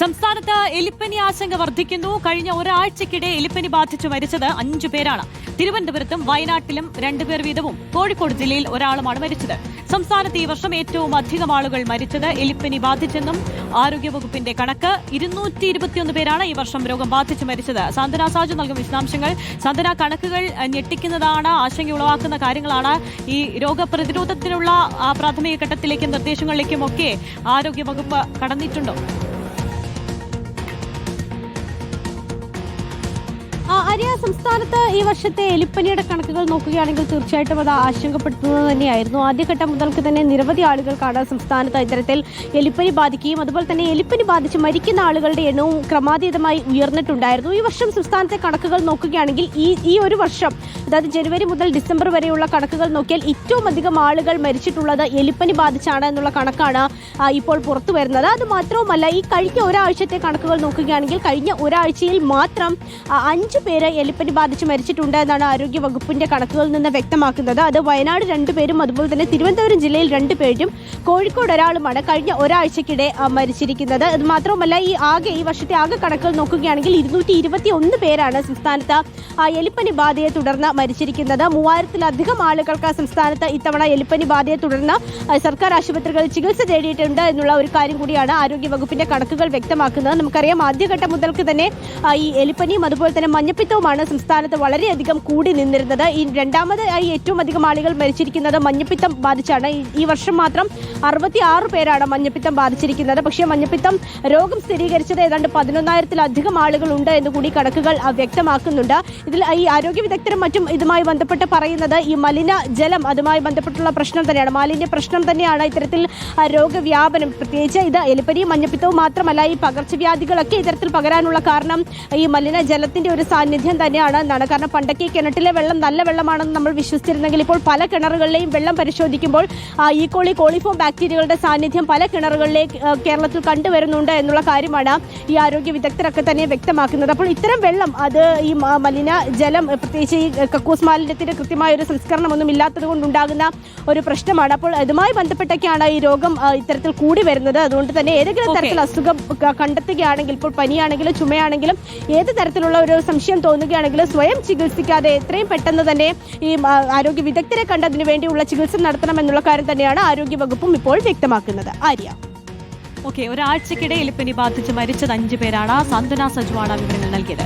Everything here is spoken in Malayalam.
സംസ്ഥാനത്ത് എലിപ്പനി ആശങ്ക വർദ്ധിക്കുന്നു. കഴിഞ്ഞ ഒരാഴ്ചക്കിടെ എലിപ്പനി ബാധിച്ചു മരിച്ചത് അഞ്ചു പേരാണ്. തിരുവനന്തപുരത്തും വയനാട്ടിലും രണ്ടുപേർ വീതവും. കോഴിക്കോട് ജില്ലയിൽ ഒരാളുമാണ് മരിച്ചത്. സംസ്ഥാനത്ത് ഈ വർഷം ഏറ്റവും അധികം ആളുകൾ മരിച്ചത് എലിപ്പനി ബാധിച്ചെന്നും ആരോഗ്യവകുപ്പിന്റെ കണക്ക് ഇരുന്നൂറ്റി ഇരുപത്തിയൊന്ന് പേരാണ് ഈ വർഷം രോഗം ബാധിച്ച് മരിച്ചത്. സാന്ത്വന സാജു നൽകും വിശദാംശങ്ങൾ. സാന്ത്വന കണക്കുകൾ ഞെട്ടിക്കുന്നതാണ് ആശങ്ക ഉളവാക്കുന്ന കാര്യങ്ങളാണ്. ഈ രോഗപ്രതിരോധത്തിനുള്ള പ്രാഥമിക ഘട്ടത്തിലേക്കും നിർദ്ദേശങ്ങളിലേക്കും ഒക്കെ ആരോഗ്യവകുപ്പ് കടന്നിട്ടുണ്ടോ? സംസ്ഥാനത്ത് ഈ വർഷത്തെ എലിപ്പനിയുടെ കണക്കുകൾ നോക്കുകയാണെങ്കിൽ തീർച്ചയായിട്ടും അത് ആശങ്കപ്പെടുത്തുന്നത് തന്നെയായിരുന്നു. ആദ്യഘട്ടം മുതൽക്ക് തന്നെ നിരവധി ആളുകൾക്കാണ് സംസ്ഥാനത്ത് ഇത്തരത്തിൽ എലിപ്പനി ബാധിക്കുകയും അതുപോലെ തന്നെ എലിപ്പനി ബാധിച്ച് മരിക്കുന്ന ആളുകളുടെ എണ്ണവും ക്രമാതീതമായി ഉയർന്നിട്ടുണ്ടായിരുന്നു. ഈ വർഷം സംസ്ഥാനത്തെ കണക്കുകൾ നോക്കുകയാണെങ്കിൽ ഈ ഈ ഒരു വർഷം അതായത് ജനുവരി മുതൽ ഡിസംബർ വരെയുള്ള കണക്കുകൾ നോക്കിയാൽ ഏറ്റവും അധികം ആളുകൾ മരിച്ചിട്ടുള്ളത് എലിപ്പനി ബാധിച്ചാണ് എന്നുള്ള കണക്കാണ് ഇപ്പോൾ പുറത്തു വരുന്നത്. അത് മാത്രവുമല്ല ഈ കഴിഞ്ഞ ഒരാഴ്ചത്തെ കണക്കുകൾ നോക്കുകയാണെങ്കിൽ കഴിഞ്ഞ ഒരാഴ്ചയിൽ മാത്രം അഞ്ചു പേര് എലിപ്പനി ബാധിച്ച് മരിച്ചിട്ടുണ്ട് എന്നാണ് ആരോഗ്യ വകുപ്പിന്റെ കണക്കുകളിൽ നിന്ന് വ്യക്തമാക്കുന്നത്. അത് വയനാട് രണ്ടുപേരും അതുപോലെ തന്നെ തിരുവനന്തപുരം ജില്ലയിൽ രണ്ടുപേരും കോഴിക്കോട് ഒരാളുമാണ് കഴിഞ്ഞ ഒരാഴ്ചക്കിടെ മരിച്ചിരിക്കുന്നത്. അത് മാത്രവുമല്ല ഈ ആകെ ഈ വർഷത്തെ ആകെ കണക്കുകൾ നോക്കുകയാണെങ്കിൽ ഇരുന്നൂറ്റി ഇരുപത്തി ഒന്ന് പേരാണ് സംസ്ഥാനത്ത് എലിപ്പനി ബാധയെ തുടർന്ന് മരിച്ചിരിക്കുന്നത്. മൂവായിരത്തിലധികം ആളുകൾക്ക് സംസ്ഥാനത്ത് ഇത്തവണ എലിപ്പനി ബാധയെ തുടർന്ന് സർക്കാർ ആശുപത്രികളിൽ ചികിത്സ തേടിയിട്ടുണ്ട് എന്നുള്ള ഒരു കാര്യം കൂടിയാണ് ആരോഗ്യ വകുപ്പിന്റെ കണക്കുകൾ വ്യക്തമാക്കുന്നത്. നമുക്കറിയാം ആദ്യഘട്ടം മുതൽക്ക് തന്നെ ഈ എലിപ്പനിയും അതുപോലെ തന്നെ മഞ്ഞപ്പിത്തവുമാണ് സംസ്ഥാനത്ത് വളരെയധികം കൂടി നിന്നിരുന്നത്. ഈ രണ്ടാമത് ആയി ഏറ്റവും അധികം ആളുകൾ മരിച്ചിരിക്കുന്നത് മഞ്ഞപ്പിത്തം ബാധിച്ചാണ്. ഈ- വർഷം മാത്രം അറുപത്തി ആറ് പേരാണ് മഞ്ഞപ്പിത്തം ബാധിച്ചിരിക്കുന്നത്. പക്ഷേ മഞ്ഞപ്പിത്തം രോഗം സ്ഥിരീകരിച്ചത് ഏതാണ്ട് പതിനൊന്നായിരത്തിലധികം ആളുകൾ ഉണ്ട് എന്ന് കൂടി കണക്കുകൾ വ്യക്തമാക്കുന്നുണ്ട്. ഇതിൽ ഈ ആരോഗ്യ വിദഗ്ധരും മറ്റും ഇതുമായി ബന്ധപ്പെട്ട് പറയുന്നത് ഈ മലിന ജലം അതുമായി ബന്ധപ്പെട്ടുള്ള പ്രശ്നം തന്നെയാണ്. മാലിന്യ പ്രശ്നം തന്നെയാണ് ഇത്തരത്തിൽ രോഗവ്യാപനം. പ്രത്യേകിച്ച് ഇത് എലിപ്പനിയും മഞ്ഞപ്പിത്തവും മാത്രമല്ല ഈ പകർച്ചവ്യാധികളൊക്കെ ഇത്തരത്തിൽ പകരാനുള്ള കാരണം ഈ മലിന ജലത്തിന്റെ ഒരു സാന്നിധ്യം തന്നെയാണ്. എന്നാണ് കാരണം പണ്ടൊക്കെ ഈ കിണറ്റിലെ വെള്ളം നല്ല വെള്ളമാണെന്ന് നമ്മൾ വിശ്വസിച്ചിരുന്നെങ്കിൽ ഇപ്പോൾ പല കിണറുകളിലെയും വെള്ളം പരിശോധിക്കുമ്പോൾ ഈ കോളി കോളിഫോം ബാക്ടീരിയകളുടെ സാന്നിധ്യം പല കിണറുകളിലേക്ക് കേരളത്തിൽ കണ്ടുവരുന്നുണ്ട് എന്നുള്ള കാര്യമാണ് ഈ ആരോഗ്യ വിദഗ്ധരൊക്കെ തന്നെ വ്യക്തമാക്കുന്നത്. അപ്പോൾ ഇത്തരം വെള്ളം അത് ഈ മലിന ജലം പ്രത്യേകിച്ച് ഈ കക്കൂസ് മാലിന്യത്തിന്റെ കൃത്യമായ ഒരു സംസ്കരണം ഒന്നും ഇല്ലാത്തത് കൊണ്ടുണ്ടാകുന്ന ഒരു പ്രശ്നമാണ്. അപ്പോൾ അതുമായി ബന്ധപ്പെട്ടൊക്കെയാണ് ഈ രോഗം ഇത്തരത്തിൽ കൂടി വരുന്നത്. അതുകൊണ്ട് തന്നെ ഏതെങ്കിലും തരത്തിൽ അസുഖം കണ്ടെത്തുകയാണെങ്കിൽ ഇപ്പോൾ പനിയാണെങ്കിലും ചുമയാണെങ്കിലും ഏത് തരത്തിലുള്ള ഒരു സംശയം തോന്നുകയാണെങ്കിലും സ്വയം ചികിത്സിക്കാതെ എത്രയും പെട്ടെന്ന് തന്നെ ഈ ആരോഗ്യ വിദഗ്ധരെ കണ്ടതിനു വേണ്ടിയുള്ള ചികിത്സ നടത്തണം എന്നുള്ള കാര്യം തന്നെയാണ് ആരോഗ്യ വകുപ്പും ഇപ്പോൾ വ്യക്തമാക്കുന്നത്. ആര്യ. ഓക്കെ ഒരാഴ്ചക്കിടെ എലിപ്പനി ബാധിച്ച് മരിച്ചത് അഞ്ചു പേരാണ്. സാന്ത്വന സജുവാണ് വിവരങ്ങൾ നൽകിയത്.